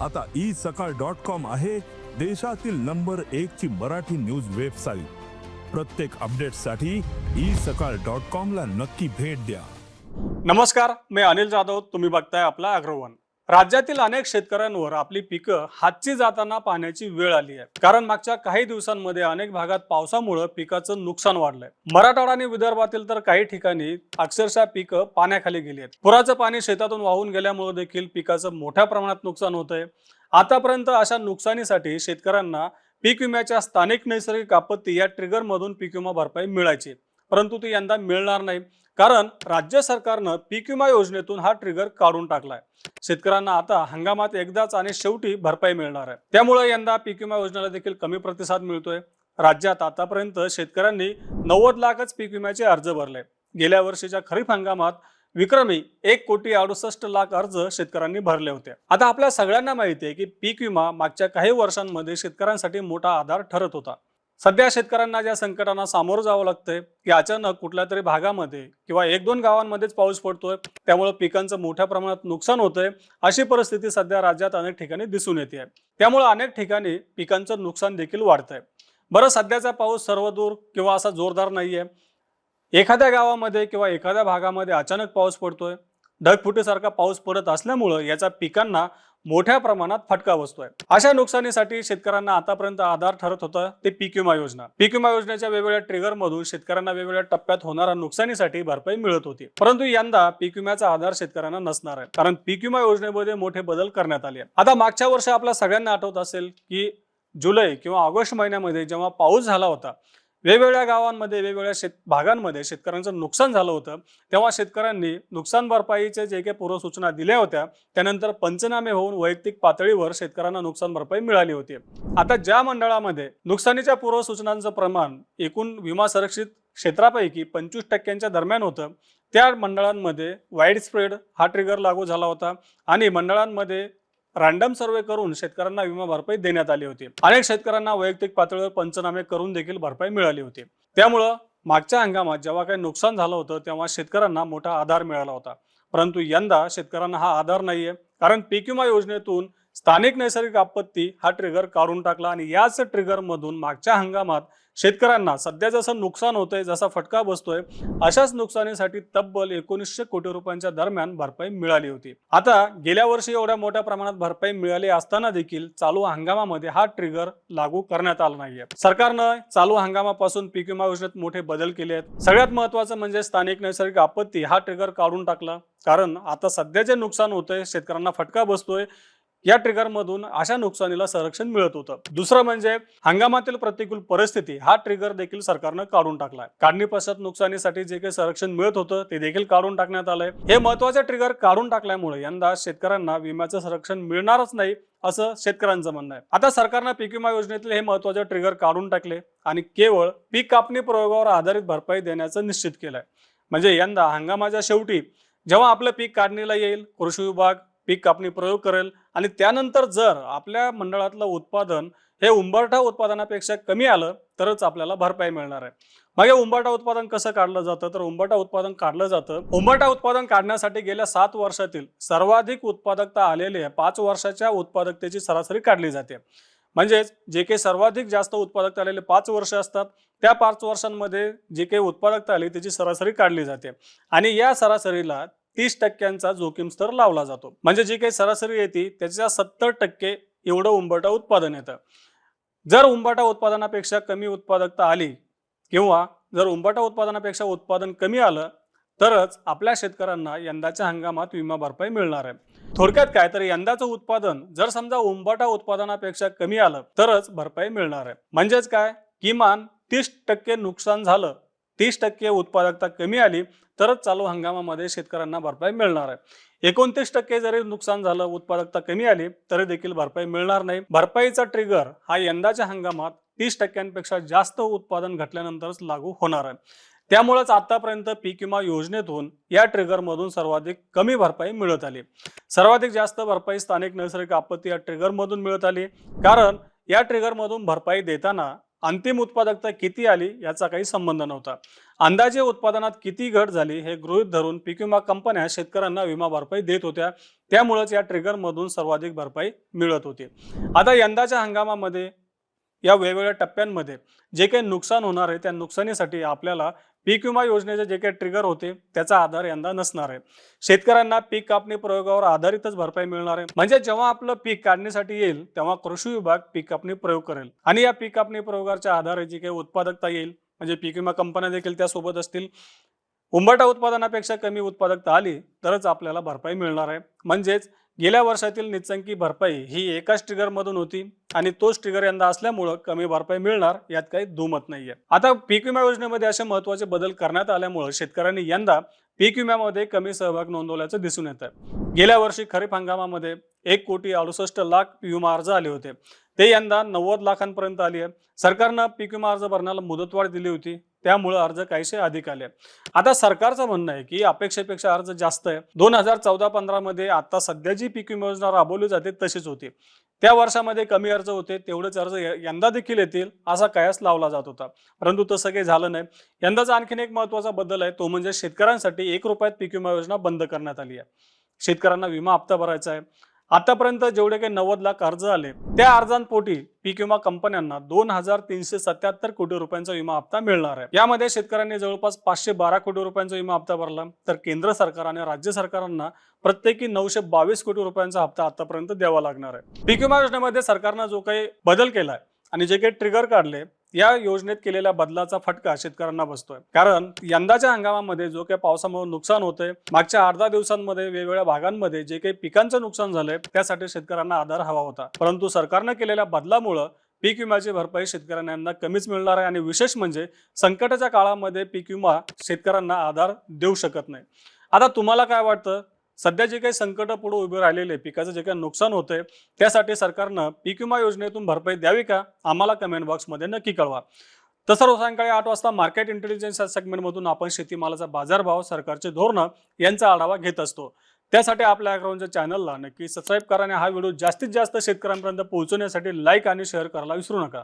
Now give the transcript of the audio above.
आता ई सकाळ dot com आहे देशातील नंबर एक ची मराठी न्यूज वेबसाईट. प्रत्येक अपडेटसाठी ई सकाळ डॉट कॉम ला नक्की भेट द्या. नमस्कार मी अनिल जाधव तुम्ही बघताय आपला अग्रवन. राज्यातील अनेक शेतकऱ्यांवर आपली पिकं हातची जाताना पाहण्याची वेळ आली आहे. कारण मागच्या काही दिवसांमध्ये अनेक भागात पावसामुळे पिकाचं नुकसान वाढलंय. मराठवाडा आणि विदर्भातील तर काही ठिकाणी अक्षरशः पिकं पाण्याखाली गेली आहेत. पुराचं पाणी शेतातून वाहून गेल्यामुळे देखील पिकाचं मोठ्या प्रमाणात नुकसान होतंय. आतापर्यंत अशा नुकसानीसाठी शेतकऱ्यांना पीक विम्याच्या स्थानिक नैसर्गिक आपत्ती या ट्रिगरमधून पीक विमा भरपाई मिळायची परंतु ती यंदा मिळणार नाही. कारण राज्य सरकारनं पीक विमा योजनेतून हा ट्रिगर काढून टाकलाय. शेतकऱ्यांना आता हंगामात एकदाच आणि शेवटी भरपाई मिळणार आहे. त्यामुळे यंदा पीक विमा योजनेला देखील कमी प्रतिसाद मिळतोय. राज्यात आतापर्यंत शेतकऱ्यांनी नव्वद लाखच पीक विम्याचे अर्ज भरले. गेल्या वर्षीच्या खरीप हंगामात विक्रमी एक कोटी अडुसष्ट लाख अर्ज शेतकऱ्यांनी भरले होते. आता आपल्या सगळ्यांना माहिती आहे की पीक विमा मागच्या काही वर्षांमध्ये शेतकऱ्यांसाठी मोठा आधार ठरत होता. सध्या शेतकऱ्यांना ज्या संकटांना सामोरं जावं लागतंय की अचानक कुठल्या तरी भागामध्ये किंवा एक दोन गावांमध्येच पाऊस पडतोय त्यामुळे पिकांचं मोठ्या प्रमाणात नुकसान होतंय अशी परिस्थिती सध्या राज्यात अनेक ठिकाणी दिसून येते त्यामुळे अनेक ठिकाणी पिकांचं नुकसान देखील वाढतंय. बरं सध्याचा पाऊस सर्वदूर किंवा असा जोरदार नाहीये. एखाद्या गावामध्ये किंवा एखाद्या भागामध्ये अचानक पाऊस पडतोय ढगफुटीसारखा पाऊस पडत असल्यामुळं याचा पिकांना मोठ्या प्रमाणात फटका बसतोय. अशा नुकसानीसाठी शेतकऱ्यांना आतापर्यंत आधार ठरत होतं ते पीक विमा योजना. पीक विमा योजनेच्या वेगवेगळ्या ट्रिगर मधून शेतकऱ्यांना वेगवेगळ्या टप्प्यात होणाऱ्या नुकसानीसाठी भरपाई मिळत होती. परंतु यंदा पीक विम्याचा आधार शेतकऱ्यांना नसणार आहे. कारण पीक विमा योजनेमध्ये मोठे बदल करण्यात आले आता मागच्या वर्षी आपल्या सगळ्यांना आठवत असेल की जुलै किंवा ऑगस्ट महिन्यामध्ये जेव्हा पाऊस झाला होता वेगवेगळ्या गावांमध्ये वेगवेगळ्या शेत भागांमध्ये शेतकऱ्यांचं नुकसान झालं होतं. तेव्हा शेतकऱ्यांनी नुकसान भरपाईचे जे काही पूर्वसूचना दिल्या होत्या त्यानंतर पंचनामे होऊन वैयक्तिक पातळीवर शेतकऱ्यांना नुकसान भरपाई मिळाली होती. आता ज्या मंडळामध्ये नुकसानीच्या पूर्वसूचनांचं प्रमाण एकूण विमा संरक्षित क्षेत्रापैकी पंचवीस टक्क्यांच्या दरम्यान होतं त्या मंडळांमध्ये वाईड स्प्रेड हा ट्रिगर लागू झाला होता आणि मंडळांमध्ये रॅन्डम सर्वे करून शेतकऱ्यांना विमा भरपाई देण्यात आली होती. अनेक शेतकऱ्यांना वैयक्तिक पातळीवर पंचनामे करून देखील भरपाई मिळाली होती. त्यामुळं मागच्या हंगामात जेव्हा काही नुकसान झालं होतं तेव्हा शेतकऱ्यांना मोठा आधार मिळाला होता. परंतु यंदा शेतकऱ्यांना हा आधार नाहीये. कारण पीक विमा योजनेतून स्थानिक नैसर्गिक आपत्ती हा ट्रिगर काढून टाकला आणि याच ट्रिगर मधून मागच्या हंगामात शेतकऱ्यांना सध्या जसं नुकसान होतंय जसा फटका बसतोय अशाच नुकसानीसाठी तब्बल एकोणीसशे कोटी रुपयांच्या दरम्यान भरपाई मिळाली होती. आता गेल्या वर्षी एवढ्या मोठ्या प्रमाणात भरपाई मिळाली असताना देखील चालू हंगामामध्ये हा ट्रिगर लागू करण्यात आला नाहीये. सरकारनं चालू हंगामापासून पीक विमा योजनेत मोठे बदल केले आहेत. सगळ्यात महत्वाचं म्हणजे स्थानिक नैसर्गिक आपत्ती हा ट्रिगर काढून टाकला. कारण आता सध्या जे नुकसान होतंय शेतकऱ्यांना फटका बसतोय या ट्रिगर मधून अशा नुकसानीला संरक्षण मिळत होतं. दुसरं म्हणजे हंगामातील प्रतिकूल परिस्थिती हा ट्रिगर देखील सरकारनं काढून टाकलाय. काढणी पश्चात नुकसानीसाठी जे काही संरक्षण मिळत होतं ते देखील काढून टाकण्यात आलंय. हे महत्त्वाचे ट्रिगर काढून टाकल्यामुळे यंदा शेतकऱ्यांना विम्याचं संरक्षण मिळणारच नाही असं शेतकऱ्यांचं म्हणणं आहे. आता सरकारनं पीक विमा योजनेतले हे महत्त्वाचे ट्रिगर काढून टाकले आणि केवळ पीक कापणी प्रयोगावर आधारित भरपाई देण्याचं निश्चित केलंय. म्हणजे यंदा हंगामाच्या शेवटी जेव्हा आपलं पीक काढणीला येईल कृषी विभाग पीक कापणी प्रयोग करेल. आणि त्यानंतर जर आपल्या मंडळातलं उत्पादन हे उंबरठा उत्पादनापेक्षा कमी आलं तरच आपल्याला भरपाई मिळणार आहे. मग हे उंबरठा उत्पादन कसं काढलं जातं? तर उंबरठा उत्पादन काढलं जातं. उंबरठा उत्पादन काढण्यासाठी गेल्या सात वर्षातील सर्वाधिक उत्पादकता आलेले पाच वर्षाच्या उत्पादकतेची सरासरी काढली जाते. म्हणजेच जे काही सर्वाधिक जास्त उत्पादकता आलेले पाच वर्ष असतात त्या पाच वर्षांमध्ये जे काही उत्पादकता आली त्याची सरासरी काढली जाते. आणि या सरासरीला तीस टक्क्यांचा जोखीम स्तर लावला जातो. म्हणजे जी काही सरासरी येते त्याच्या सत्तर टक्के एवढं उंबरटा उत्पादन येतं. जर उंबाटा उत्पादनापेक्षा कमी उत्पादकता आली किंवा जर उंबाटा उत्पादनापेक्षा उत्पादन कमी आलं तरच आपल्या शेतकऱ्यांना यंदाच्या हंगामात विमा भरपाई मिळणार आहे. थोडक्यात काय तर यंदाचं उत्पादन जर समजा उंबाटा उत्पादनापेक्षा कमी आलं तरच भरपाई मिळणार आहे. म्हणजेच काय किमान तीस टक्के नुकसान झालं तीस टक्के उत्पादकता कमी आली तरच चालू हंगामामध्ये शेतकऱ्यांना भरपाई मिळणार आहे. एकोणतीस टक्के जरी नुकसान झालं उत्पादकता कमी आली तरी देखील भरपाई मिळणार नाही. भरपाईचा ट्रिगर हा यंदाच्या हंगामात तीस टक्क्यांपेक्षा जास्त उत्पादन घटल्यानंतरच लागू होणार आहे. त्यामुळेच आतापर्यंत पीक विमा योजनेतून या ट्रिगरमधून सर्वाधिक कमी भरपाई मिळत आली. सर्वाधिक जास्त भरपाई स्थानिक नैसर्गिक आपत्ती या ट्रिगरमधून मिळत आली. कारण या ट्रिगरमधून भरपाई देताना अंतिम उत्पादकता किती आली याचा काही संबंध नव्हता. अंदाजे उत्पादनात किती घट झाली हे गृहीत धरून पीक विमा कंपन्या शेतकऱ्यांना विमा भरपाई देत होत्या. त्यामुळेच या ट्रिगरमधून सर्वाधिक भरपाई मिळत होती. आता यंदाच्या हंगामामध्ये या वेगवेगळ्या टप्प्यांमध्ये जे काही नुकसान होणार आहे त्या नुकसानीसाठी आपल्याला पीक विमा योजनेचे जे काही ट्रिगर होते त्याचा आधार यंदा नसणार आहे. शेतकऱ्यांना पीक कापणी प्रयोगावर आधारितच भरपाई मिळणार आहे. म्हणजे जेव्हा आपलं पीक काढण्यासाठी येईल तेव्हा कृषी विभाग पीक कापणी प्रयोग करेल. आणि या पीक कापणी प्रयोगाच्या आधारे जी काही उत्पादकता येईल म्हणजे पीक विमा कंपन्या देखील त्यासोबत असतील उंबरटा उत्पादनापेक्षा कमी उत्पादकता आली तरच आपल्याला भरपाई मिळणार आहे. म्हणजेच गेल्या वर्षातील निचंकी भरपाई ही एकाच ट्रिगरमधून होती आणि तोच ट्रिगर यंदा असल्यामुळं कमी भरपाई मिळणार यात काही दुमत नाहीये. आता पीक विमा योजनेमध्ये असे महत्त्वाचे बदल करण्यात आल्यामुळे शेतकऱ्यांनी यंदा पीक विम्यामध्ये कमी सहभाग नोंदवल्याचं दिसून येत आहे गेल्या वर्षी खरीप हंगामामध्ये एक कोटी अडुसष्ट लाख विमा अर्ज आले होते. ते यंदा नव्वद लाखांपर्यंत आली आहे सरकारनं पीक विमा अर्ज भरण्याला मुदतवाढ दिली होती. त्यामुळे अर्ज काहीसे अधिक आले. आता सरकारचं म्हणणं आहे की अपेक्षेपेक्षा अर्ज जास्त आहे. दोन हजार चौदा पंधरा मध्ये आता सध्या जी पीक विमा योजना राबवली जाते तशीच होती. त्या वर्षामध्ये कमी अर्ज होते तेवढेच अर्ज यंदा देखील येतील असा कयास लावला जात होता. परंतु तसं काही झालं नाही. यंदाचा आणखीन एक महत्त्वाचा बदल आहे तो म्हणजे शेतकऱ्यांसाठी एक रुपयात पीक विमा योजना बंद करण्यात आली आहे. शेतकऱ्यांना विमा हप्ता भरायचा आहे. आतापर्यंत जेवढे काही नव्वद लाख अर्ज आले त्या अर्जांपोटी पीक विमा कंपन्यांना दोन हजार तीनशे सत्याहत्तर कोटी रुपयांचा विमा हप्ता मिळणार आहे. यामध्ये शेतकऱ्यांनी जवळपास पाचशे बारा कोटी रुपयांचा विमा हप्ता भरला. तर केंद्र सरकार आणि राज्य सरकारांना प्रत्येकी नऊशे बावीस कोटी रुपयांचा हप्ता आतापर्यंत द्यावा लागणार आहे. पीक विमा योजनेमध्ये सरकारनं जो काही बदल केलाय आणि जे काही ट्रिगर काढले या योजनेत केलेल्या बदलाचा फटका शेतकऱ्यांना बसतोय. कारण यंदाच्या हंगामामध्ये जो काही पावसामुळे नुकसान होतंय मागच्या अर्धा दिवसांमध्ये वेगवेगळ्या भागांमध्ये जे काही पिकांचं नुकसान झालंय त्यासाठी शेतकऱ्यांना आधार हवा होता. परंतु सरकारनं केलेल्या बदलामुळं पीक विम्याची भरपाई शेतकऱ्यांना यंदा कमीच मिळणार आहे. आणि विशेष म्हणजे संकटाच्या काळामध्ये पीक विमा शेतकऱ्यांना आधार देऊ शकत नाही. आता तुम्हाला काय वाटतं? सध्या जे काही संकट पुढे उभे राहिलेले पिकाचं जे काही नुकसान होतंय त्यासाठी सरकारनं पीक विमा योजनेतून भरपाई द्यावी का? आम्हाला कमेंट बॉक्समध्ये नक्की कळवा. तसं सायंकाळी आठ वाजता मार्केट इंटेलिजन्स या सेगमेंटमधून आपण शेतीमालाचा बाजारभाव सरकारचे धोरणं यांचा आढावा घेत असतो. त्यासाठी आपल्या अॅग्राऊंडच्या चॅनलला नक्की सबस्क्राईब करा आणि हा व्हिडिओ जास्तीत जास्त शेतकऱ्यांपर्यंत पोहोचवण्यासाठी लाईक आणि शेअर करायला विसरू नका.